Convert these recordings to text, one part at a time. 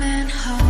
coming home.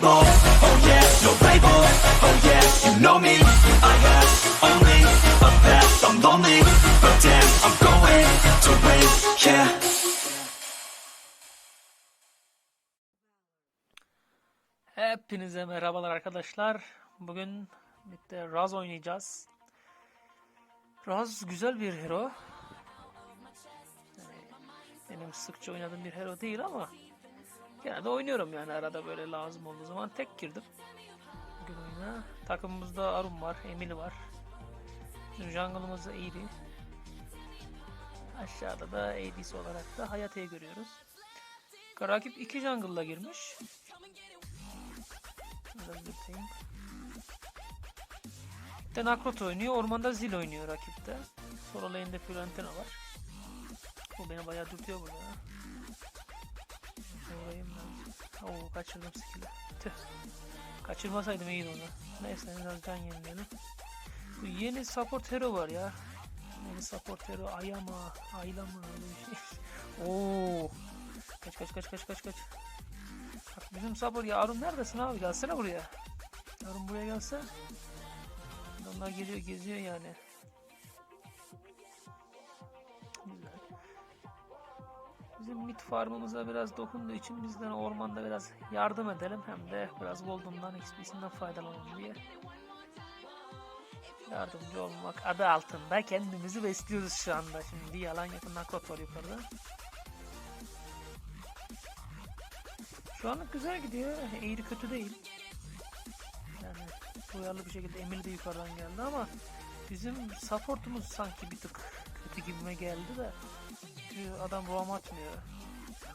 stable, oh yeah, no label, oh yeah, you know me, I have only a path, I'm lonely, but damn, I'm going to win, yeah. Hepinize merhabalar arkadaşlar. Bugün birlikte Raz oynayacağız. Raz güzel bir hero. Benim sıkça oynadığım bir hero değil ama genelde oynuyorum yani arada böyle lazım olduğu zaman tek girdim. Bugün oyuna. Takımımızda Arum var, Emil var. Bizim jungle'ımızda Eevee. Aşağıda da ADC olarak da Hayate'yi görüyoruz. Rakip iki jungle'la girmiş. Bir de Nakrot oynuyor. Ormanda Zil oynuyor rakipte. Sonra lane'de Fiorentina var. Bu beni bayağı dürtüyor burada. Oo kaçırdım skill'i. Tüh. Kaçırmasaydım iyiydi onu. Neyse biraz can yenileyelim. Bu yeni support hero var ya. Yeni support hero Ayama. Ayla mı öyle bir şey. Oo. Kaç kaç kaç kaç kaç kaç. Bak bizim sabır ya Arun neredesin abi gelsene buraya. Arun buraya gelse. Adamlar geliyor geziyor yani. Bizim mid farmımıza biraz dokunduğu için bizden ormanda biraz yardım edelim hem de biraz Golden'dan XP'sinden faydalanalım diye. Yardımcı olmak adı altında kendimizi besliyoruz şu anda. Şimdi yalan yakın naklot var yukarıda. Şu anlık güzel gidiyor. Eğri kötü değil. Yani duyarlı bir şekilde Emil de yukarıdan geldi ama bizim supportumuz sanki bir tık kötü gibime geldi de çünkü adam roam atmıyor.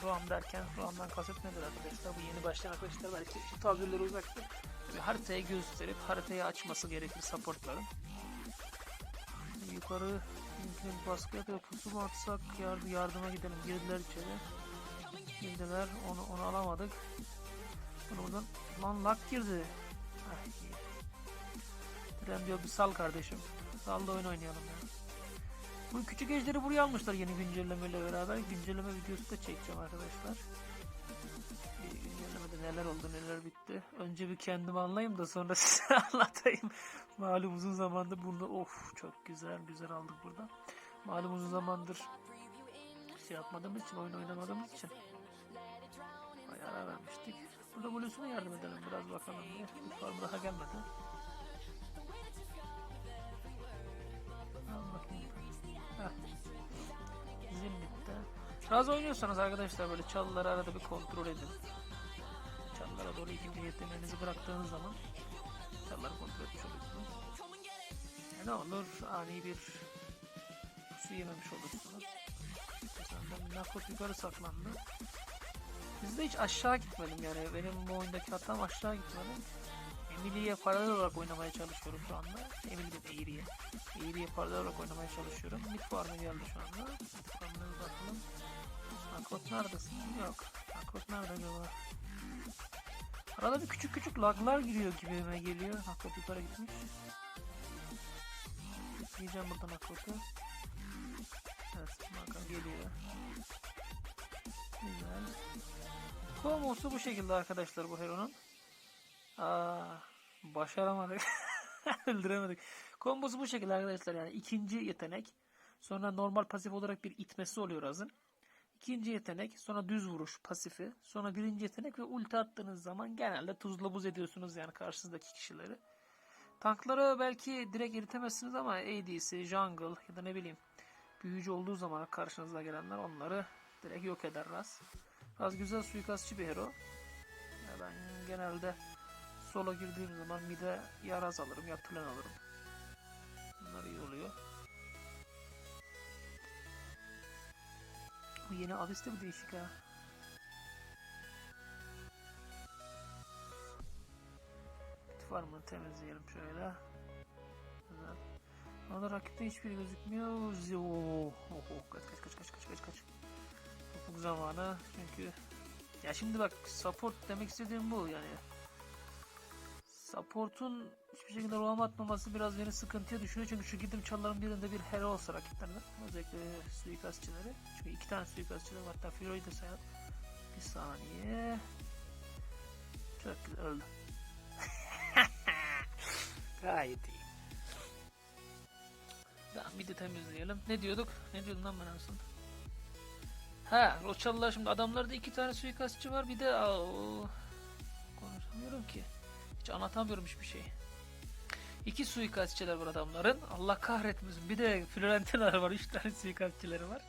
Roam derken roamdan kasıt nedir arkadaşlar? Bu yeni başlayan arkadaşlar belki şu tabirleri uzaktır. Haritaya gösterip haritayı açması gerekir supportların. Yukarı mümkün baskı yapıyor. Pusu mu atsak yardım, yardıma gidelim. Girdiler içeri. Girdiler. Onu, onu alamadık. Bunu buradan... Lan lak girdi. Ah, iyi. Tren diyor bir sal kardeşim. Sal da oyun oynayalım ya. Bu küçük ejderi buraya almışlar yeni güncellemeyle beraber. Güncelleme videosu da çekeceğim arkadaşlar. Bir güncellemede neler oldu neler bitti. Önce bir kendimi anlayayım da sonra size anlatayım. Malum uzun zamandır bunu of çok güzel güzel aldık burada. Malum uzun zamandır şey yapmadığımız için oyun oynamadığımız için bayağı vermiştik. Burada Blues'una yardım edelim biraz bakalım diye. Farm daha gelmedi. Raz oynuyorsanız arkadaşlar böyle çalıları arada bir kontrol edin. Çalılara doğru ikinci yeteneğinizi bıraktığınız zaman çalıları kontrol etmiş oluyorsunuz. E ne olur ani bir su yememiş olursunuz. Senden bir nakot yukarı saklandı. Bizde hiç aşağı gitmedim yani benim bu oyundaki hatam aşağı gitmedim. Emily'ye paralel olarak oynamaya çalışıyorum şu anda. Emily de Eğri'ye. Eğri'ye paralel olarak oynamaya çalışıyorum. Mid farm'a geldi şu anda. Bir bakalım. Nakot neredesin? Yok. Nakot nerede acaba? Arada bir küçük küçük laglar giriyor gibime geliyor. Nakot yukarı gitmiş. Yiyeceğim buradan Nakot'u. Evet, bakalım geliyor. Güzel. Komosu bu şekilde arkadaşlar bu Hero'nun. Aa, başaramadık. Öldüremedik. Kombosu bu şekilde arkadaşlar yani ikinci yetenek. Sonra normal pasif olarak bir itmesi oluyor Az'ın. İkinci yetenek, sonra düz vuruş pasifi, sonra birinci yetenek ve ulti attığınız zaman genelde tuzla buz ediyorsunuz yani karşınızdaki kişileri. Tankları belki direkt eritemezsiniz ama ADC, Jungle ya da ne bileyim büyücü olduğu zaman karşınıza gelenler onları direkt yok eder Raz. Raz güzel suikastçı bir hero. Ya ben genelde solo girdiğim zaman mid'e ya Raz alırım ya Tulen alırım. Yeni Abyss de bir değişik ha. Mı temizleyelim şöyle. Güzel. Orada rakipte hiçbiri gözükmüyor. Zi- Oh, oh, oh. Kaç kaç kaç kaç kaç kaç kaç. Topuk zamanı çünkü ya şimdi bak support demek istediğim bu yani. Support'un hiçbir şekilde roam atmaması biraz beni sıkıntıya düşürüyor çünkü şu gidim çalların birinde bir hero olsa rakiplerinde özellikle suikastçileri çünkü iki tane suikastçılar var hatta Fury'yi de sayalım bir saniye çok güzel öldü gayet iyi Tamam bir de temizleyelim. Ne diyorduk? Ne diyordun lan ben en son? Ha, Roçalılar şimdi adamlarda iki tane suikastçı var bir de o- konuşamıyorum ki. Hiç anlatamıyorum hiçbir şey. İki suikastçiler var adamların. Allah kahretmesin. Bir de Florentinalar var. Üç tane suikastçileri var.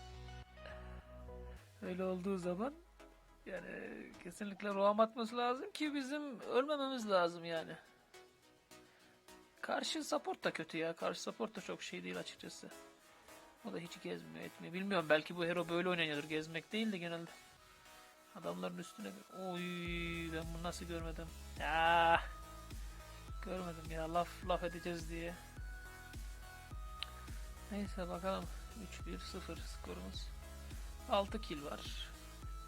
Öyle olduğu zaman yani kesinlikle roam atması lazım ki bizim ölmememiz lazım yani. Karşı support da kötü ya. Karşı support da çok şey değil açıkçası. O da hiç gezmiyor etmiyor. Bilmiyorum belki bu hero böyle oynanıyordur. Gezmek değil de genelde. Adamların üstüne... Oy ben bunu nasıl görmedim. Ya Görmedim ya laf laf edeceğiz diye. Neyse bakalım. 3-1-0 skorumuz. 6 kill var.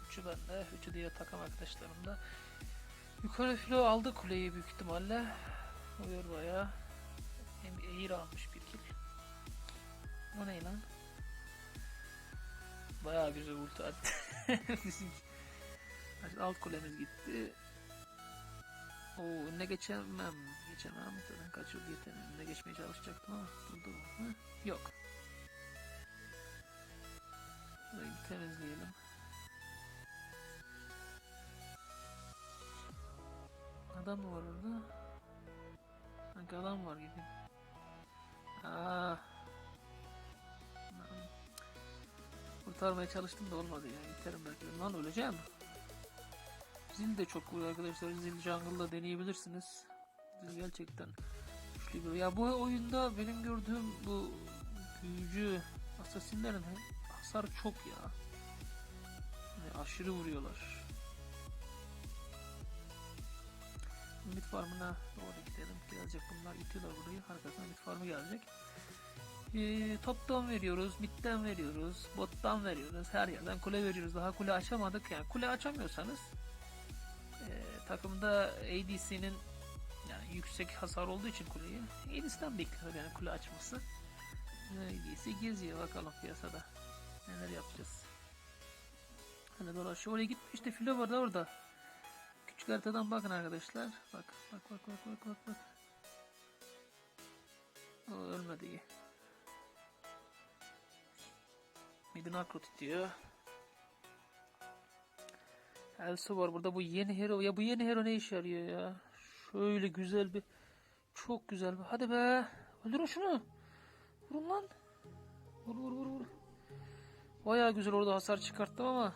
3'ü bende. 3'ü diğer takım arkadaşlarımda. Yukarı filo aldı kuleyi büyük ihtimalle. Uyuyor bayağı. Hem Eğir almış bir kill. O ne lan? Bayağı güzel ulti attı. Alt kulemiz gitti. O önüne geçemem. Geçemem. Zaten kaç yıl yeter. Önüne geçmeye çalışacaktım ama durdu mu? Hı? Yok. Burayı temizleyelim. Adam mı var orada? Sanki adam var gibi. Aa. Kurtarmaya çalıştım da olmadı ya. Biterim belki. Lan öleceğim. Zil de çok vuruyor arkadaşlar. Zil jungle'da deneyebilirsiniz. Zil gerçekten güçlü bir. Ya bu oyunda benim gördüğüm bu büyücü asasinlerin hasar çok ya. Yani aşırı vuruyorlar. Mid farmına doğru gidelim. Birazcık bunlar itiyorlar burayı. Arkasına mid farmı gelecek. Ee, toptan veriyoruz, midden veriyoruz, bottan veriyoruz, her yerden kule veriyoruz. Daha kule açamadık yani kule açamıyorsanız takımda ADC'nin yani yüksek hasar olduğu için kuleyi ADC'den bekliyor yani kule açması. ADC geziyor bakalım piyasada neler yapacağız. Hani dolaşıyor oraya gitmiş işte filo var da orada. Küçük haritadan bakın arkadaşlar. Bak bak bak bak bak bak bak. O ölmedi iyi. Midin diyor. Elsa var burada bu yeni hero. Ya bu yeni hero ne işe yarıyor ya? Şöyle güzel bir çok güzel bir. Hadi be. Öldürün şunu. Vurun lan. Vur vur vur vur. Baya güzel orada hasar çıkarttım ama.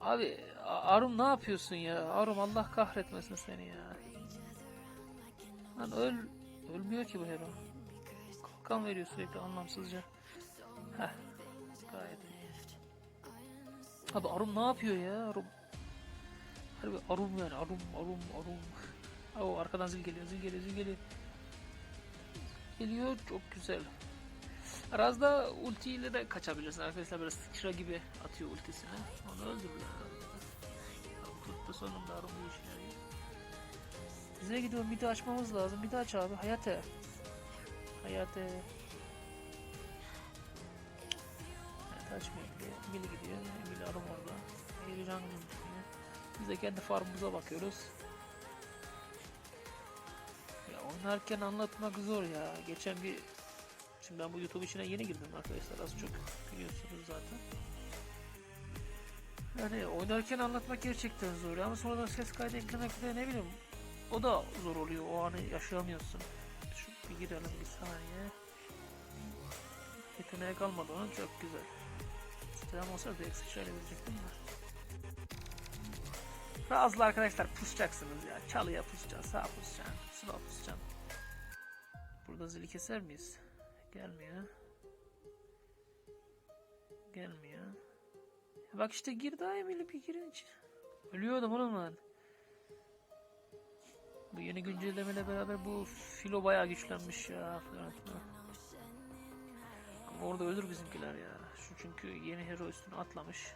Abi Arum ne yapıyorsun ya? Arum Allah kahretmesin seni ya. Lan öl ölmüyor ki bu hero. Kalkan veriyor sürekli anlamsızca. Heh. Gayet iyi. Abi Arum ne yapıyor ya? Arum. Harbi Arum yani. Arum, Arum, Arum. O arkadan zil geliyor, zil geliyor, zil geliyor. Geliyor çok güzel. Arazda ultiyle de kaçabilirsin arkadaşlar böyle sıçra gibi atıyor ultisini. Onu öldürürler. Tuttu sonunda Arum bu yarıyor. Bize gidiyor de açmamız lazım. Bir de aç abi. Hayate. Hayate. Açmıyor bile. Emili gidiyor. Emili Arum orada. Emili Jungle gidiyor. Biz de kendi farmımıza bakıyoruz. Ya oynarken anlatmak zor ya. Geçen bir Şimdi ben bu YouTube işine yeni girdim arkadaşlar. Az çok biliyorsunuz zaten. Yani oynarken anlatmak gerçekten zor ama sonradan ses kaydı eklemek de ne bileyim o da zor oluyor. O anı yaşayamıyorsun. Şu bir girelim bir saniye. Yeteneğe kalmadı onun çok güzel. Sıçram olsa direkt verecektim de. Razılı arkadaşlar pusacaksınız ya. Çalıya pusacaksın, sağa pusacaksın, sola pusacaksın. Burada zili keser miyiz? Gelmiyor. Gelmiyor. Bak işte gir daha Emily bir girin içi. Ölüyordum oğlum ben. Bu yeni güncellemeyle beraber bu filo bayağı güçlenmiş ya orada ölür bizimkiler ya. Şu çünkü yeni hero üstüne atlamış.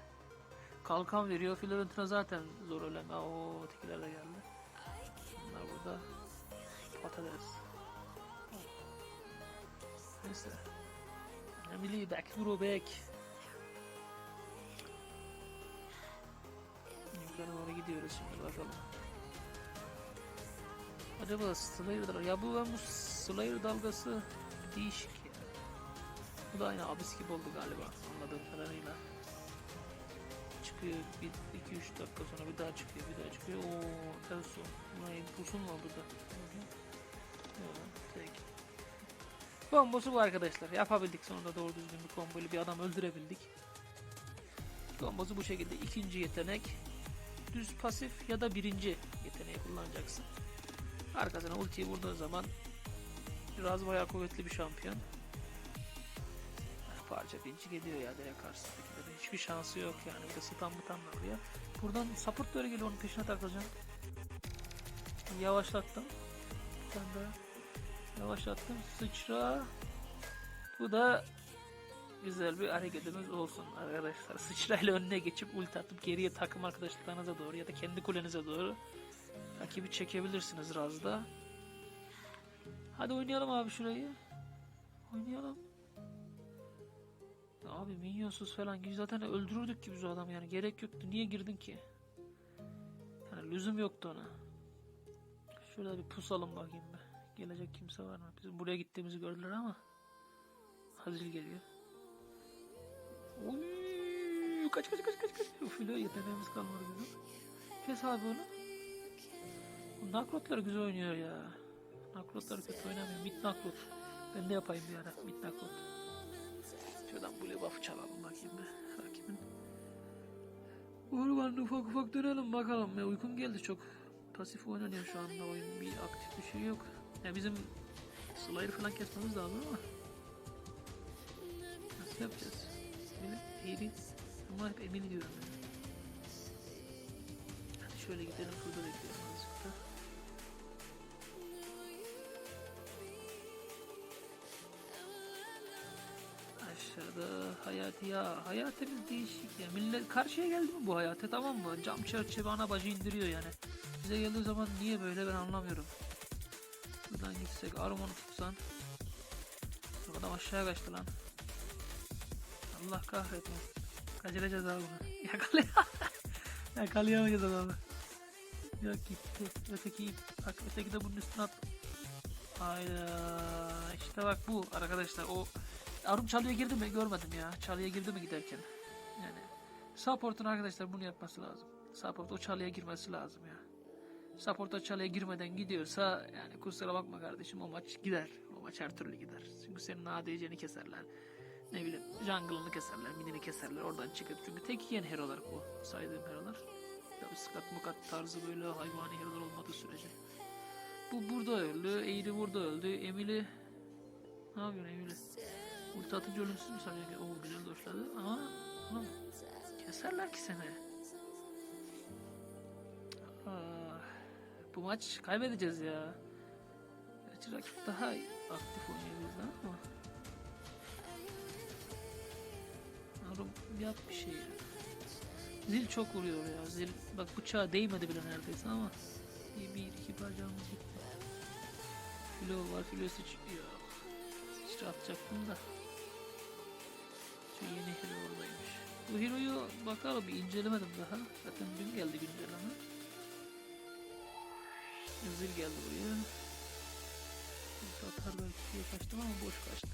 Kalkan veriyor. Filorentina zaten zor ölen. Aa, o ötekiler de geldi. Bunlar burada patates. Neyse. Emily back, bro back. Yukarı doğru gidiyoruz şimdi bakalım. Acaba Slayer dalgası. Ya bu ben bu Slayer dalgası değişik. Bu da aynı abis gibi oldu galiba anladığım kadarıyla. Çıkıyor bir iki üç dakika sonra bir daha çıkıyor bir daha çıkıyor. Oo Elso. Buna impulsun mu oldu da? Yok tek. Kombosu bu arkadaşlar. Yapabildik sonunda doğru düzgün bir komboyla bir adam öldürebildik. Kombosu bu şekilde. ikinci yetenek düz pasif ya da birinci yeteneği kullanacaksın. Arkasına ultiyi vurduğun zaman biraz bayağı kuvvetli bir şampiyon. Parça pinçik ediyor ya direkt karşısındakilerin. Hiçbir şansı yok yani. Bir de stun mutan var buraya. Buradan support böyle geliyor onun peşine takılacağım. Yavaşlattım. Tane daha. Yavaşlattım. Sıçra. Bu da güzel bir hareketimiz olsun arkadaşlar. Sıçrayla önüne geçip ulti atıp geriye takım arkadaşlarınıza doğru ya da kendi kulenize doğru rakibi çekebilirsiniz Raz'da. Hadi oynayalım abi şurayı. Oynayalım. Abi minyonsuz falan gibi zaten öldürürdük ki biz o adamı yani gerek yoktu. Niye girdin ki? Yani lüzum yoktu ona. Şurada bir pusalım bakayım be. Gelecek kimse var mı? Bizim buraya gittiğimizi gördüler ama. Hazil geliyor. Oy, kaç kaç kaç kaç kaç. Filo yeteneğimiz kalmadı bizim. Kes abi onu. Bu Nakrotlar güzel oynuyor ya. Nakrotlar kötü oynamıyor. Mid Nakrot. Ben de yapayım bir ara. Mid Nakrot. Şuradan bu buff'ı çalalım bakayım be. Rakibin. Oradan ufak ufak dönelim bakalım. Ya uykum geldi çok. Pasif oynanıyor şu anda oyun. Bir aktif bir şey yok. Ya bizim Slayer'ı falan kesmemiz lazım ama. Nasıl yapacağız? Benim Eğri. Ama hep emin diyorum ben. Hadi şöyle gidelim şurada bekleyelim Aşağıda hayat ya hayatımız değişik ya. Millet karşıya geldi mi bu hayata tamam mı? Cam çerçeve ana bacı indiriyor yani. Bize geldiği zaman niye böyle ben anlamıyorum. Buradan gitsek Armon'u tutsan. Adam aşağı kaçtı lan. Allah kahretmesin kaçıracağız abi bunu. Yakalay yakalayamayacağız adamı yok gitti öteki bak öteki de bunun üstüne at. Hayda işte bak bu arkadaşlar o Arum çalıya girdi mi görmedim ya. Çalıya girdi mi giderken. Yani support'un arkadaşlar bunu yapması lazım. Support o çalıya girmesi lazım ya. Support o çalıya girmeden gidiyorsa yani kusura bakma kardeşim o maç gider. O maç her türlü gider. Çünkü senin ADC'ni keserler. Ne bileyim jungle'ını keserler, midini keserler oradan çıkıp. Çünkü tek yiyen herolar bu saydığım herolar. Tabi skat mukat tarzı böyle hayvani herolar olmadığı sürece. Bu burada öldü, Eğri burada öldü, Emily ne yapıyorsun Emily? Ulti atınca ölümsüz mü sanıyor? Oo güzel doşladı ama oğlum keserler ki seni. Ah, bu maç kaybedeceğiz ya. Gerçi rakip daha aktif oynuyor bizden ama. Harun yap bir şey ya. Zil çok vuruyor ya. Zil bak bıçağa değmedi bile neredeyse ama. Bir, bir iki bacağımız gitti. Filo var filo sıçıyor. Sıçra atacaktım da. Yeni hero oradaymış. Bu hero'yu bakalım bir incelemedim daha. Zaten dün geldi güncelleme. Zil geldi buraya. Atar belki diye kaçtım ama boş kaçtım.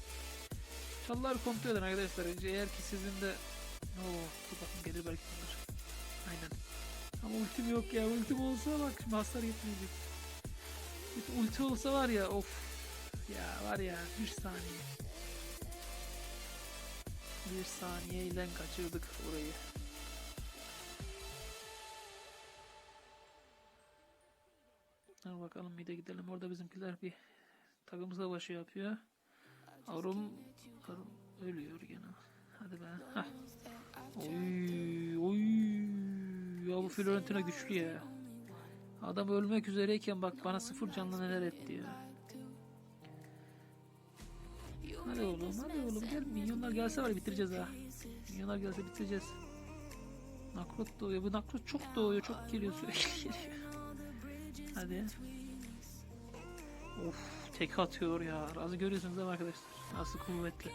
Çalılar kontrol edin arkadaşlar. Eğer ki sizin de... Oo, dur bakın gelir belki bunlar. Aynen. Ama ultim yok ya. Ultim olsa bak şimdi hasar yetmeyecek. Bir ulti olsa var ya of. Ya var ya bir saniye. Bir saniyeyle kaçırdık orayı. Dur bakalım bir de gidelim. Orada bizimkiler bir takım savaşı yapıyor. Arum, Arum ölüyor gene. Hadi be. Oy, oy. Ya bu Fiorentina güçlü ya. Adam ölmek üzereyken bak bana sıfır canlı neler etti ya. Hadi oğlum hadi oğlum gel minyonlar gelse var bitireceğiz ha. Minyonlar gelse bitireceğiz. Nakrot doğuyor. Bu Nakrot çok doğuyor. Çok geliyor sürekli geliyor. Hadi. Of tek atıyor ya. Razı görüyorsunuz değil mi arkadaşlar? Nasıl kuvvetli.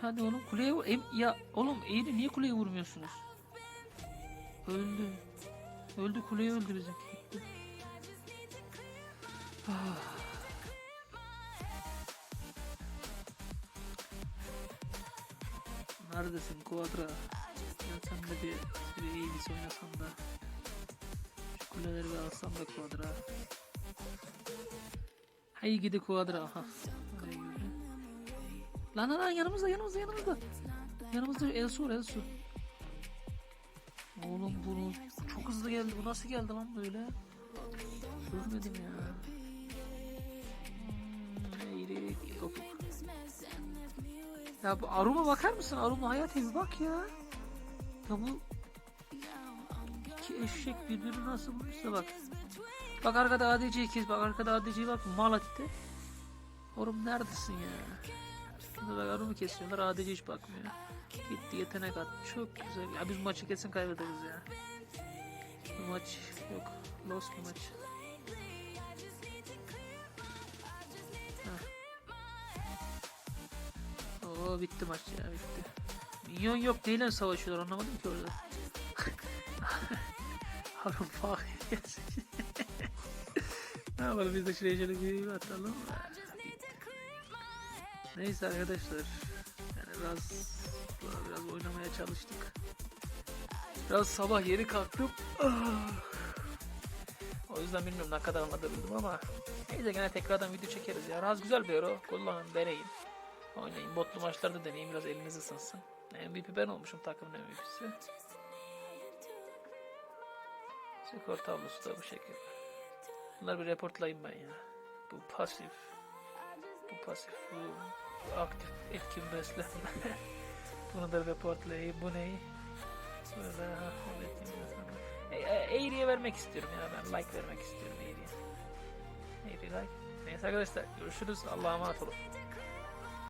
Hadi oğlum kuleye vur. Ya oğlum eğri niye kuleye vurmuyorsunuz? Öldü. Öldü kuleyi öldü bizimki. Ah. Neredesin Quadra? Ya sen de bir, bir Aegis oynasan da. Şu kuleleri bir alsam da Quadra. Hay gidi Quadra. Aha. Lan lan lan yanımızda yanımızda yanımızda. Yanımızda Elsu var Elsu. Oğlum bunu çok hızlı geldi. Bu nasıl geldi lan böyle? Görmedim ya. Ya bu Arum'a bakar mısın? Arum'la hayat bir bak ya. Ya bu iki eşek birbirini nasıl bulmuşsa bak. Bak arkada ADC ikiz bak arkada ADC bak mal etti. Arum neredesin ya? Şimdi bak Arum'u kesiyorlar ADC hiç bakmıyor. Gitti yetenek at. Çok güzel. Ya biz maçı kesin kaybederiz ya. Maç yok. Lost maç. Oo bitti maç ya bitti. Minyon yok neyle savaşıyorlar anlamadım ki orada. Harun Fahri gelsin. ne yapalım biz de şuraya şöyle bir atalım. Neyse arkadaşlar. Yani biraz biraz oynamaya çalıştık. Biraz sabah yeri kalktım. Ah. O yüzden bilmiyorum ne kadar anlatabildim ama neyse gene tekrardan video çekeriz ya. Raz güzel bir euro. Kullanın, deneyin. Oynayın. Botlu maçlarda deneyin. Biraz eliniz ısınsın. MVP ben olmuşum takımın MVP'si. Skor tablosu da bu şekilde. Bunları bir reportlayayım ben ya. Bu pasif. Bu pasif. Bu aktif etkin beslenme. Bunu da reportlayayım. Bu neyi? Böyle ha. E, e, Eğri'ye vermek istiyorum ya ben. Like vermek istiyorum Eğri'ye. Eğri like. Neyse arkadaşlar görüşürüz. Allah'a emanet olun.